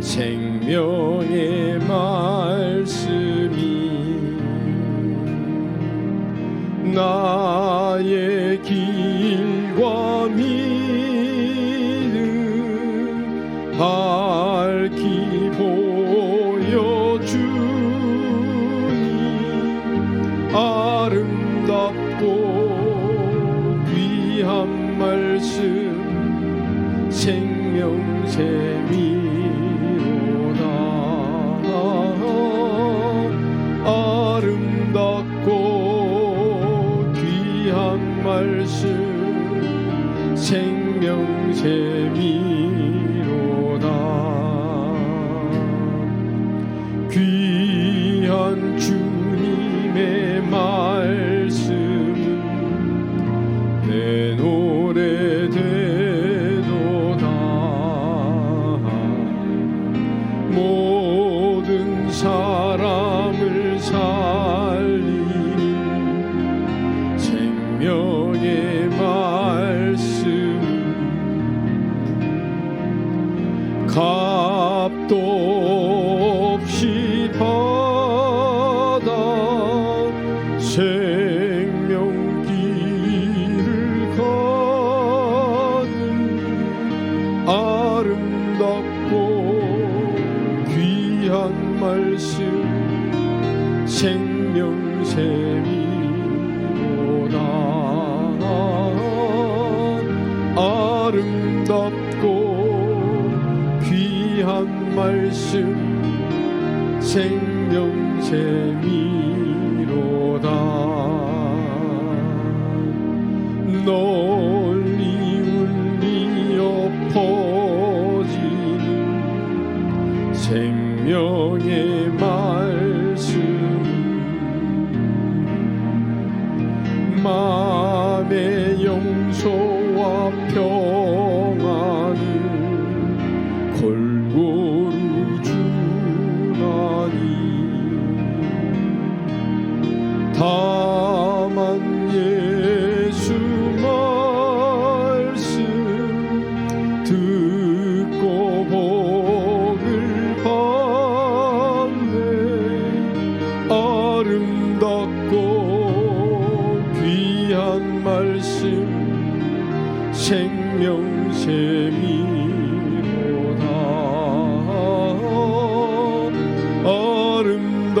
생명의 말씀이 나의 有前面 생명샘이로다. 아름답고 귀한 말씀 your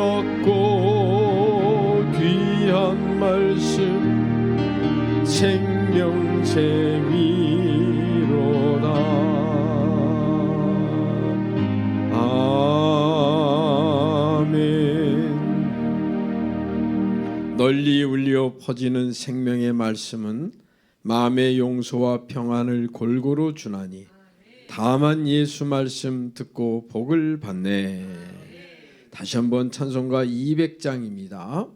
뜻없고 귀한 말씀 생명제 위로다 아멘 널리 울려 퍼지는 생명의 말씀은 마음의 용서와 평안을 골고루 주나니 다만 예수 말씀 듣고 복을 받네. 다시 한번 찬송가 200장입니다.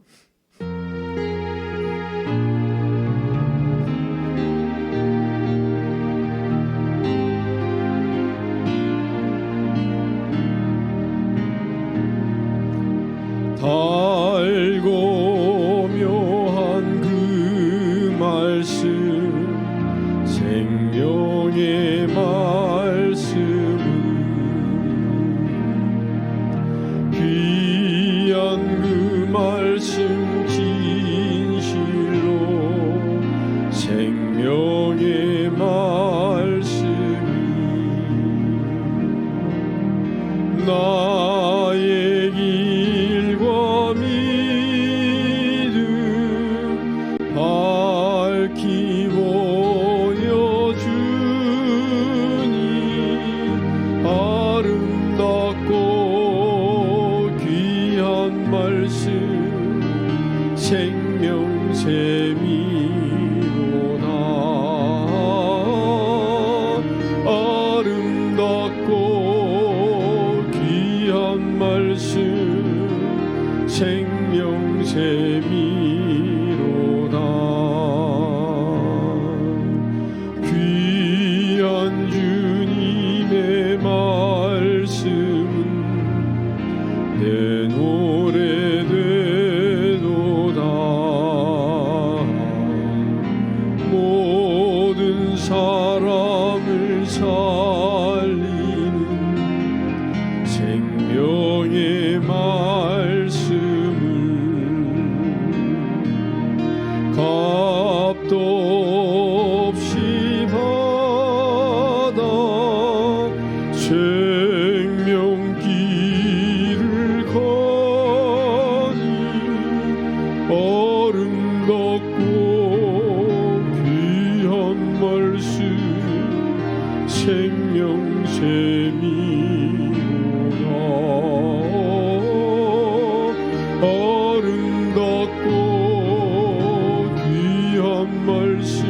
아름답고 귀한 말씀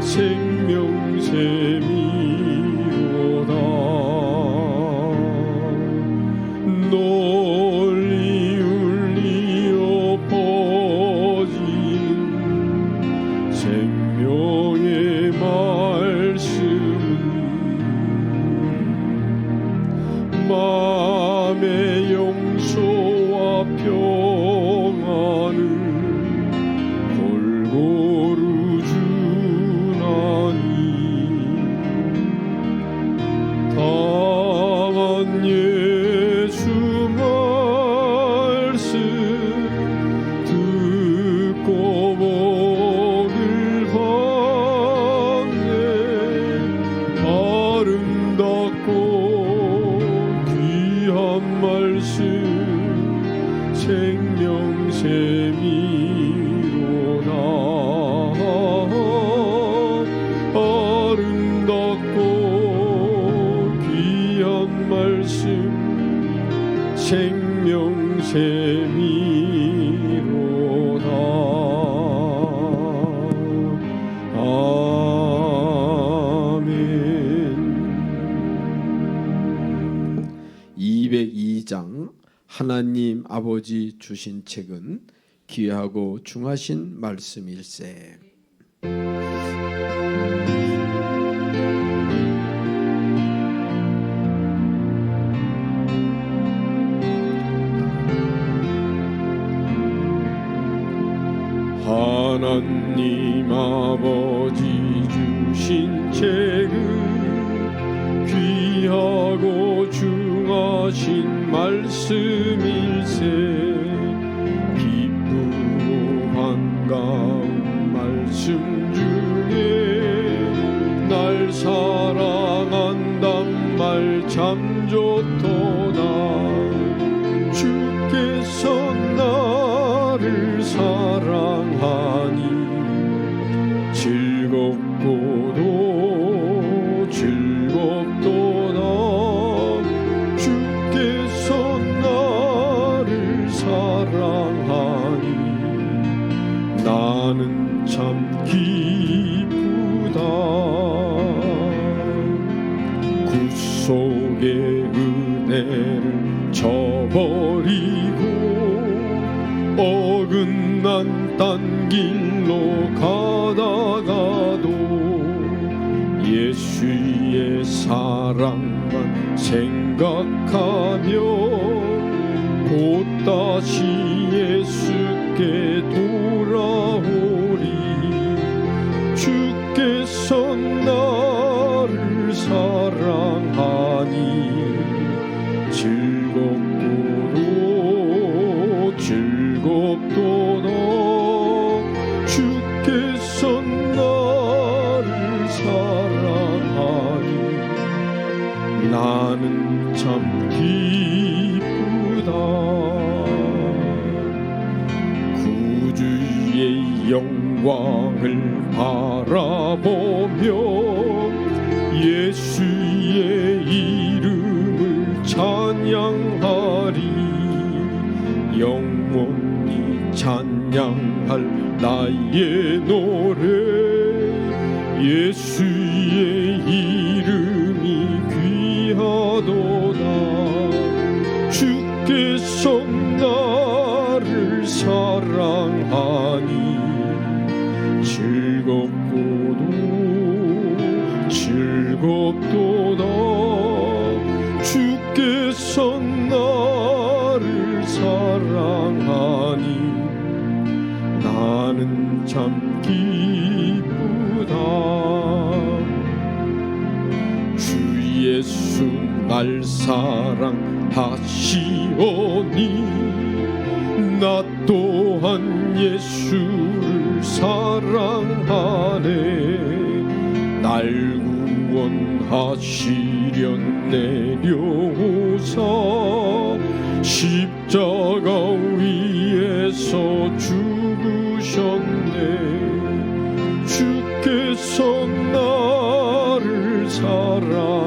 생 하나님 아버지 주신 책은 귀하고 중하신 말씀일세. 하나님 아버지 주신 책은 귀하고 중하신 말씀일세. 기쁘고 반가운 말씀 중에 날 사랑한단 말참좋 어긋난 딴 길로 가다가도 예수의 사랑만 생각하며 곧 다시 예수께 돌아오리. 주께서 나를 사랑하니 영광을 바라보며 예수의 이름을 찬양하리. 영원히 찬양할 나의 노래 즐겁도다. 주께서 나를 사랑하니 나는 참 기쁘다. 주 예수 날 사랑하시오니 나 또한 예수를 사랑하네. 날 하시려 내려오사 십자가 위에서 죽으셨네. 주께서 나를 사랑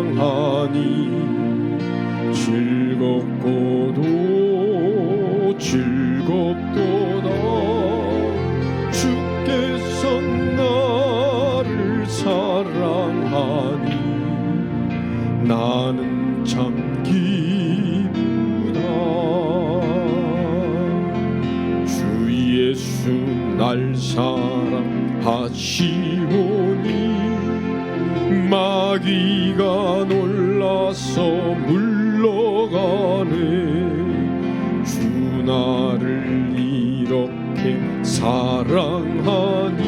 이렇게 사랑하니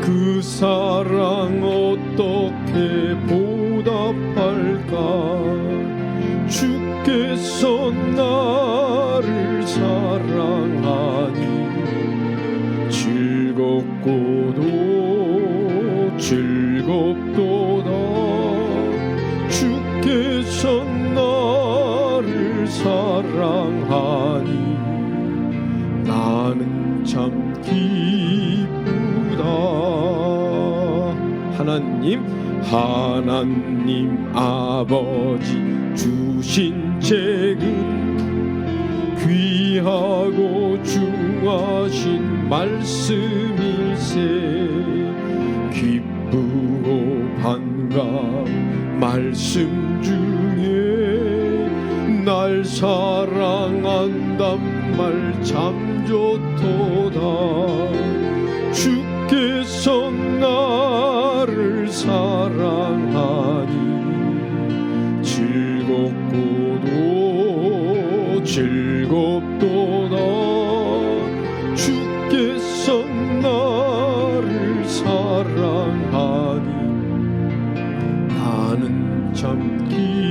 그 사랑 어떻게 보답할까? 주께서 나를 사랑하니 즐겁고도 즐겁도다. 주께서 나를 사랑 하나님 하나님 아버지 주신 책은 귀하고 중하신 말씀일세. 기쁘고 반가운 말씀 중에 날 사랑한단 말 참 좋도다 나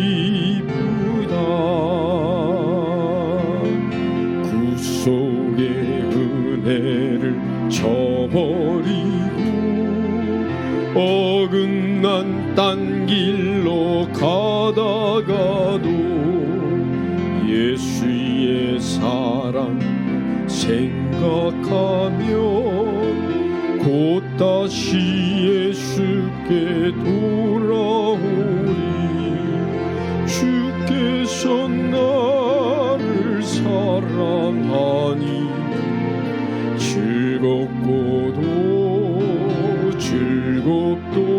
즐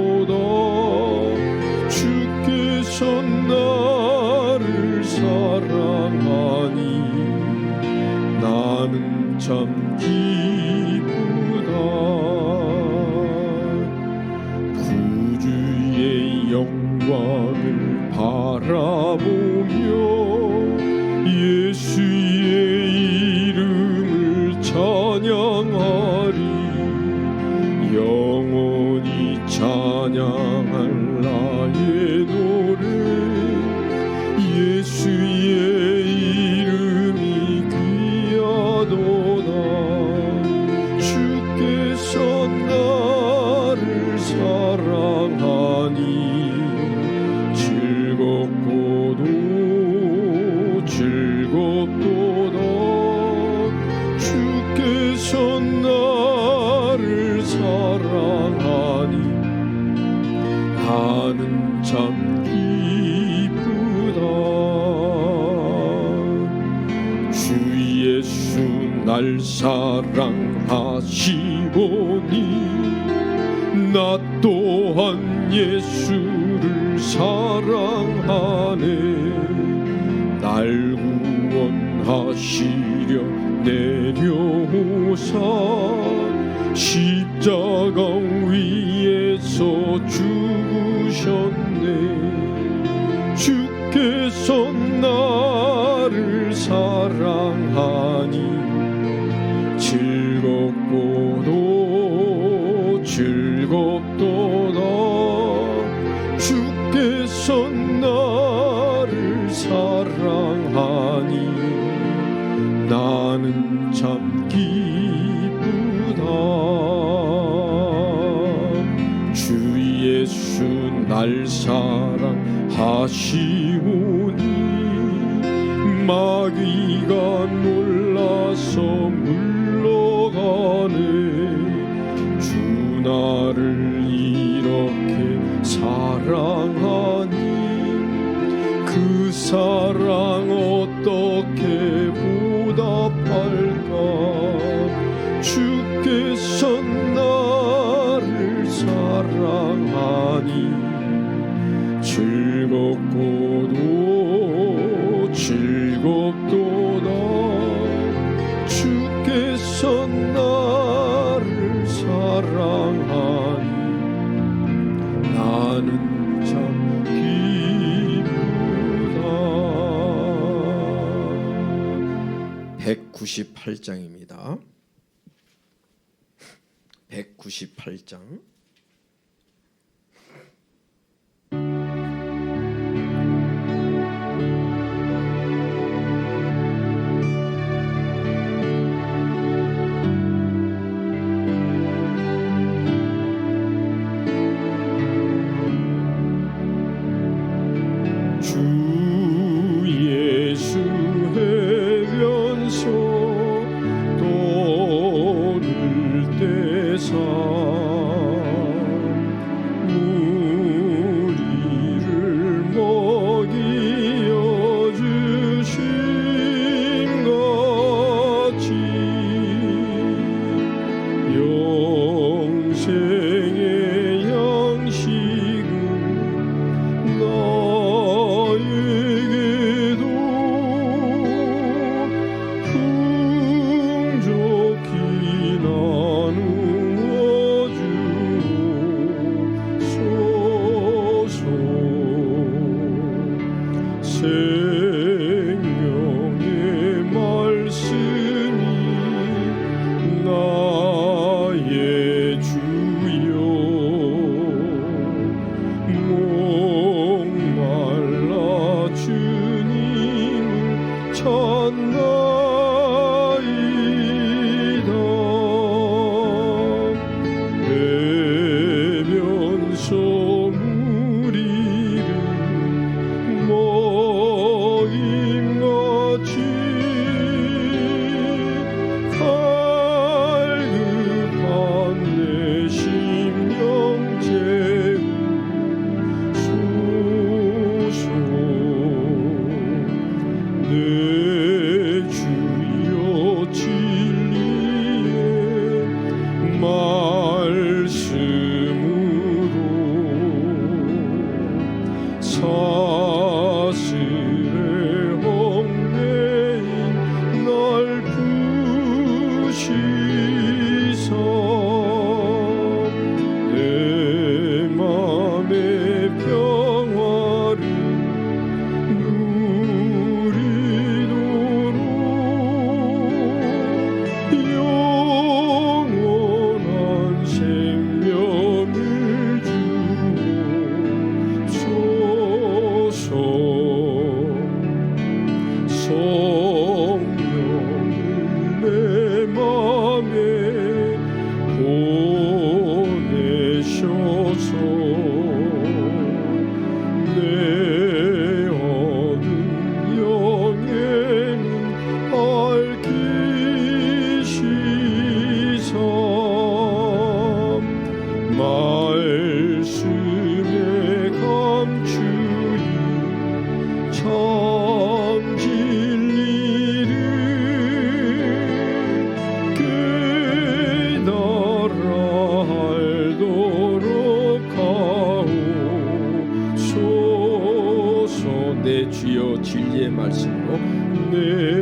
하니 즐겁고도 즐겁도다 주께서 나를 사랑하니 나는 참 기쁘다. 주 예수 날 사랑 내려 내려오사. 십자가 위에서 죽으셨네. 주께서 나를 사랑하니. 하시오니 마귀가 놀라서 물러가네. 주 나를 이렇게 사랑하니 그 사랑 198장입니다. 198장. Mm-hmm. 진리의 말씀으로 내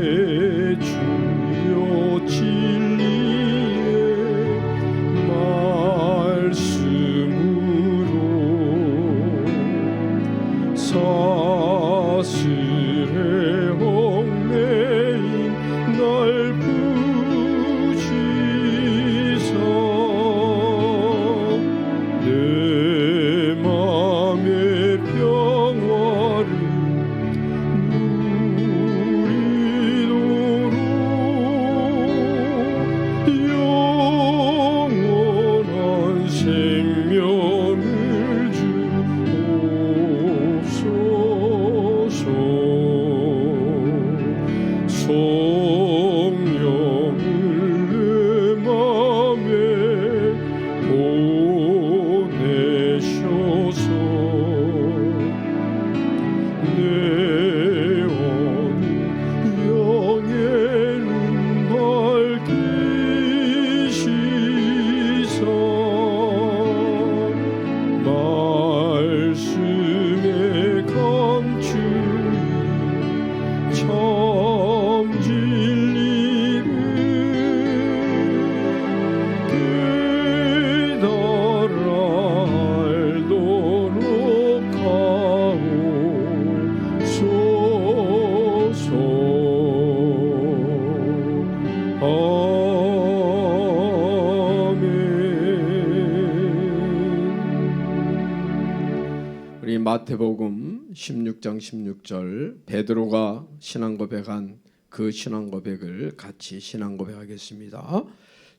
마태복음 16장 16절 베드로가 신앙 고백한 그 신앙 고백을 같이 신앙 고백하겠습니다.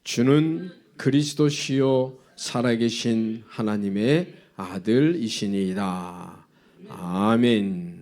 주는 그리스도시요 살아계신 하나님의 아들이시니이다. 아멘.